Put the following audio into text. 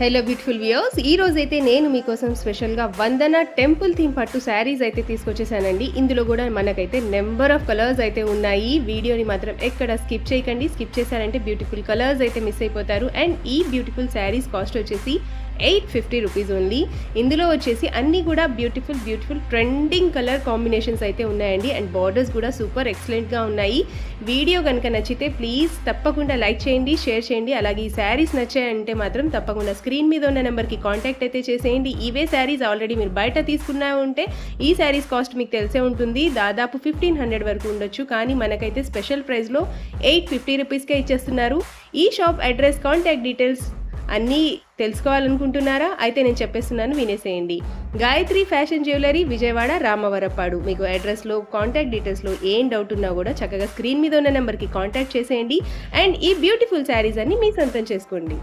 Hello beautiful views ఈ రోజు అయితే నేను మీకోసం స్పెషల్గా వందన టెంపుల్ థీమ్ పట్టు శారీస్ అయితే తీసుకొచ్చేసానండి. ఇందులో కూడా మనకైతే నెంబర్ ఆఫ్ కలర్స్ అయితే ఉన్నాయి. వీడియోని మాత్రం ఎక్కడ స్కిప్ చేయకండి. స్కిప్ చేశారంటే బ్యూటిఫుల్ కలర్స్ అయితే మిస్ అయిపోతారు. అండ్ ఈ బ్యూటిఫుల్ శారీస్ కాస్ట్ వచ్చేసి ఎయిట్ ఫిఫ్టీ రూపీస్ ఉంది ఇందులో వచ్చేసి అన్నీ కూడా beautiful beautiful trending colour combinations అయితే ఉన్నాయండి. అండ్ బార్డర్స్ కూడా సూపర్ ఎక్సలెంట్గా ఉన్నాయి. వీడియో కనుక నచ్చితే ప్లీజ్ తప్పకుండా లైక్ చేయండి షేర్ చేయండి. అలాగే ఈ శారీస్ నచ్చాయంటే మాత్రం తప్పకుండా స్క్రీన్ మీద ఉన్న నెంబర్కి కాంటాక్ట్ అయితే చేసేయండి. ఇవే శారీస్ ఆల్రెడీ మీరు బయట తీసుకున్నా ఉంటే ఈ శారీస్ కాస్ట్ మీకు తెలిసే ఉంటుంది. దాదాపు ఫిఫ్టీన్ హండ్రెడ్ వరకు ఉండొచ్చు. కానీ మనకైతే స్పెషల్ ప్రైస్లో ఎయిట్ ఫిఫ్టీ రూపీస్కే ఇచ్చేస్తున్నారు. ఈ షాప్ అడ్రస్ కాంటాక్ట్ డీటెయిల్స్ అన్నీ తెలుసుకోవాలనుకుంటున్నారా? అయితే నేను చెప్పేస్తున్నాను వినేసేయండి. గాయత్రి ఫ్యాషన్ జ్యువెలరీ విజయవాడ రామవరపాడు మీకు అడ్రస్లో కాంటాక్ట్ డీటెయిల్స్లో ఏం డౌట్ ఉన్నా కూడా చక్కగా స్క్రీన్ మీద ఉన్న నెంబర్కి కాంటాక్ట్ చేసేయండి. అండ్ ఈ బ్యూటిఫుల్ శారీస్ అన్ని మీ సొంతం చేసుకోండి.